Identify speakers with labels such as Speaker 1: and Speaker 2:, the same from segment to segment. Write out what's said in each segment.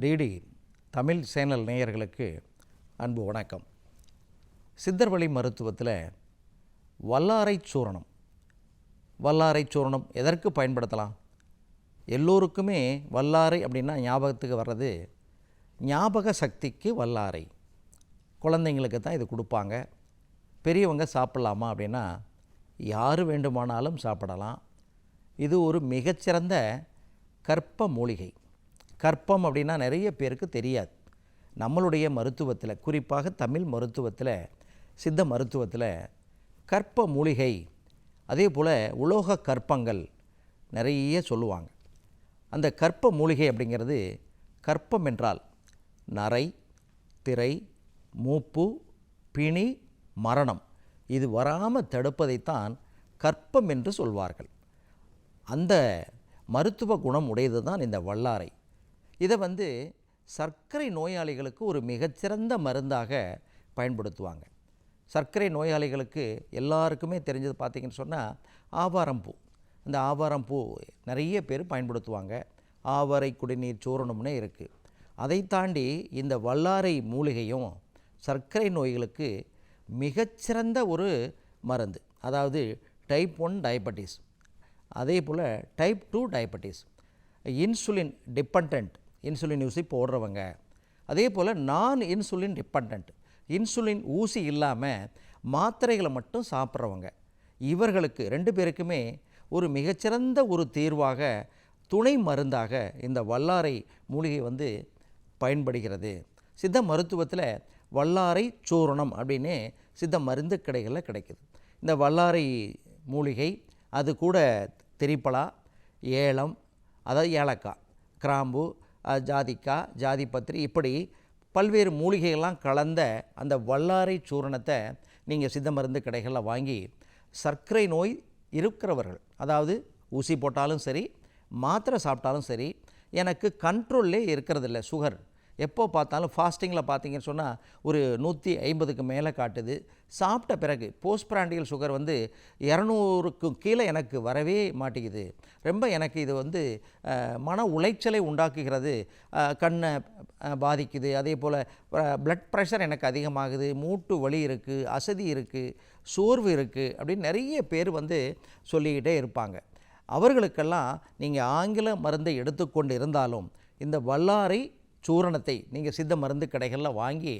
Speaker 1: DD Tamil channel நேயர்களுக்கு அன்பு வணக்கம். சித்தர்வழி மருத்துவத்தில் வல்லாரை சூரணம். வல்லாரை சூரணம் எதற்கு பயன்படுத்தலாம்? எல்லோருக்குமே வல்லாரை அப்படின்னா ஞாபகத்துக்கு வர்றது ஞாபக சக்திக்கு வல்லாரை. குழந்தைங்களுக்கு தான் இது கொடுப்பாங்க. பெரியவங்க சாப்பிட்லாமா அப்படின்னா யார் வேண்டுமானாலும் சாப்பிடலாம். இது ஒரு மிகச்சிறந்த கற்ப மூலிகை. கற்பம் அப்படின்னா நிறைய பேருக்கு தெரியாது. நம்மளுடைய மருத்துவத்தில் குறிப்பாக தமிழ் மருத்துவத்தில் சித்த மருத்துவத்தில் கற்ப மூலிகை அதே போல் உலோக கற்பங்கள் நிறைய சொல்லுவாங்க. அந்த கற்ப மூலிகை அப்படிங்கிறது கற்பம் என்றால் நரை திரை மூப்பு பிணி மரணம். இது வராமல் தடுப்பதைத்தான் கற்பம் என்று சொல்வார்கள். அந்த மருத்துவ குணம் உடையது தான் இந்த வல்லாரை. இதை வந்து சர்க்கரை நோயாளிகளுக்கு ஒரு மிகச்சிறந்த மருந்தாக பயன்படுத்துவாங்க. சர்க்கரை நோயாளிகளுக்கு எல்லாருக்குமே தெரிஞ்சது பார்த்திங்கன்னு சொன்னால் ஆவாரம்பூ இந்த ஆவாரம்பூ நிறைய பேர் பயன்படுத்துவாங்க. ஆவாரை குடிநீர் சூரணம்னே இருக்குது அதை தாண்டி இந்த வல்லாரை மூலிகையும் சர்க்கரை நோய்களுக்கு மிகச்சிறந்த ஒரு மருந்து. அதாவது டைப் ஒன் டயபட்டிஸ் அதே போல் type two diabetes insulin depend insulin ஊசி போடுறவங்க. அதே போல் நான் இன்சுலின் டிபெண்ட் இன்சுலின் ஊசி இல்லாமல் மாத்திரைகளை மட்டும் சாப்பிட்றவங்க. இவர்களுக்கு ரெண்டு பேருக்குமே ஒரு மிகச்சிறந்த ஒரு தீர்வாக துணை மருந்தாக இந்த வல்லாரை மூலிகை வந்து பயன்படுகிறது. சித்த மருத்துவத்தில் வல்லாரை சூரணம் அப்படின்னு சித்த மருந்து கடைகளில் கிடைக்குது. இந்த வல்லாரை மூலிகை அது கூட திரிப்பலா ஏலம் அதாவது ஏலக்காய் கிராம்பு ஜாதிக்கா ஜாதி ஜாதிபத்திரி இப்படி பல்வேறு மூலிகைகள்லாம் கலந்த அந்த வல்லாரை சூரணத்தை நீங்கள் சித்த மருந்து கடைகளில் வாங்கி சர்க்கரை நோய் இருக்கிறவர்கள் அதாவது ஊசி போட்டாலும் சரி மாத்திரை சாப்பிட்டாலும் சரி எனக்கு கண்ட்ரோல்லே இருக்கிறதில்ல சுகர் எப்போ பார்த்தாலும் ஃபாஸ்டிங்கில் பார்த்தீங்கன்னு சொன்னால் ஒரு நூற்றி ஐம்பதுக்கு மேலே காட்டுது. சாப்பிட்ட பிறகு போஸ்ட் பிராண்டியல் சுகர் வந்து இரநூறுக்கு கீழே எனக்கு வரவே மாட்டேங்குது. ரொம்ப எனக்கு இது வந்து மன உளைச்சலை உண்டாக்குகிறது. கண்ணை பாதிக்குது. அதே போல் ப்ளட் ப்ரெஷர் எனக்கு அதிகமாகுது. மூட்டு வலி இருக்குது அசதி இருக்குது சோர்வு இருக்குது அப்படின்னு நிறைய பேர் வந்து சொல்லிக்கிட்டே இருப்பாங்க. அவர்களுக்கெல்லாம் நீங்கள் ஆங்கில மருந்தை எடுத்துக்கொண்டு இருந்தாலும் இந்த வல்லாரை சூரணத்தை நீங்கள் சித்த மருந்து கடைகளில் வாங்கி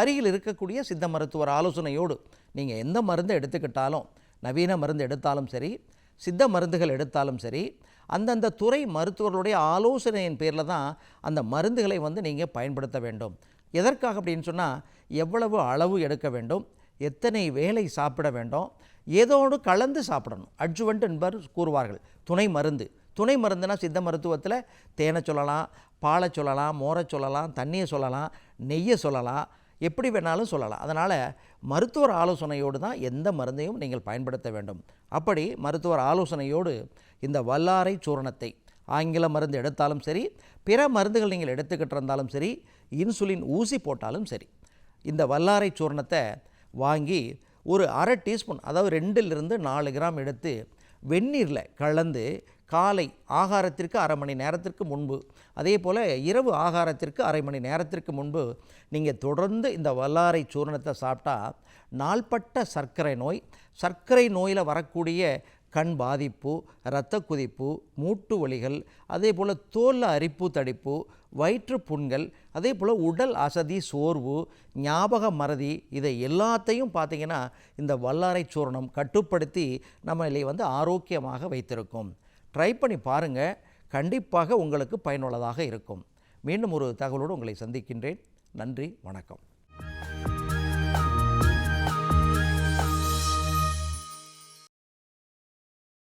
Speaker 1: அருகில் இருக்கக்கூடிய சித்த மருத்துவர் ஆலோசனையோடு நீங்கள் எந்த மருந்து எடுத்துக்கிட்டாலும் நவீன மருந்து எடுத்தாலும் சரி சித்த மருந்துகள் எடுத்தாலும் சரி அந்தந்த துறை மருத்துவர்களுடைய ஆலோசனையின் பேரில் தான் அந்த மருந்துகளை வந்து நீங்கள் பயன்படுத்த வேண்டும். எதற்காக அப்படின்னு சொன்னால் எவ்வளவு அளவு எடுக்க வேண்டும் எத்தனை வேலை சாப்பிட வேண்டும் ஏதோடு கலந்து சாப்பிடணும். அட்ஜுவன்ட் என்பர் கூறுவார்கள் துணை மருந்து. துணை மருந்துனா சித்த மருத்துவத்தில் தேனை சொல்லலாம் பாலை சொல்லலாம் மோரை சொல்லலாம் தண்ணியை சொல்லலாம் நெய்யை சொல்லலாம் எப்படி வேணாலும் சொல்லலாம். அதனால் மருத்துவர் ஆலோசனையோடு தான் எந்த மருந்தையும் நீங்கள் பயன்படுத்த வேண்டும். அப்படி மருத்துவர் ஆலோசனையோடு இந்த வல்லாரை சூரணத்தை ஆங்கில மருந்து எடுத்தாலும் சரி பிற மருந்துகள் நீங்கள் எடுத்துக்கிட்டு இருந்தாலும் சரி இன்சுலின் ஊசி போட்டாலும் சரி இந்த வல்லாரை சூரணத்தை வாங்கி ஒரு அரை டீஸ்பூன் அதாவது ரெண்டிலிருந்து நாலு கிராம் எடுத்து வெந்நீரில் கலந்து காலை ஆகாரத்திற்கு அரை மணி நேரத்திற்கு முன்பு அதே போல் இரவு ஆகாரத்திற்கு அரை மணி நேரத்திற்கு முன்பு நீங்கள் தொடர்ந்து இந்த வல்லாரை சூரணத்தை சாப்பிட்டா நாள்பட்ட சர்க்கரை நோய் சர்க்கரை நோயில் வரக்கூடிய கண் பாதிப்பு இரத்த குதிப்பு மூட்டு வலிகள் அதே போல் தோல் அரிப்பு தடிப்பு வயிற்று புண்கள் அதே போல் உடல் அசதி சோர்வு ஞாபக மறதி இதை எல்லாத்தையும் பார்த்தீங்கன்னா இந்த வல்லாரை சூரணம் கட்டுப்படுத்தி நம்மளை வந்து ஆரோக்கியமாக வைத்திருக்கும். ட்ரை பண்ணி பாருங்கள் கண்டிப்பாக உங்களுக்கு பயனுள்ளதாக இருக்கும். மீண்டும் ஒரு தகவலோடு உங்களை சந்திக்கின்றேன். நன்றி வணக்கம்.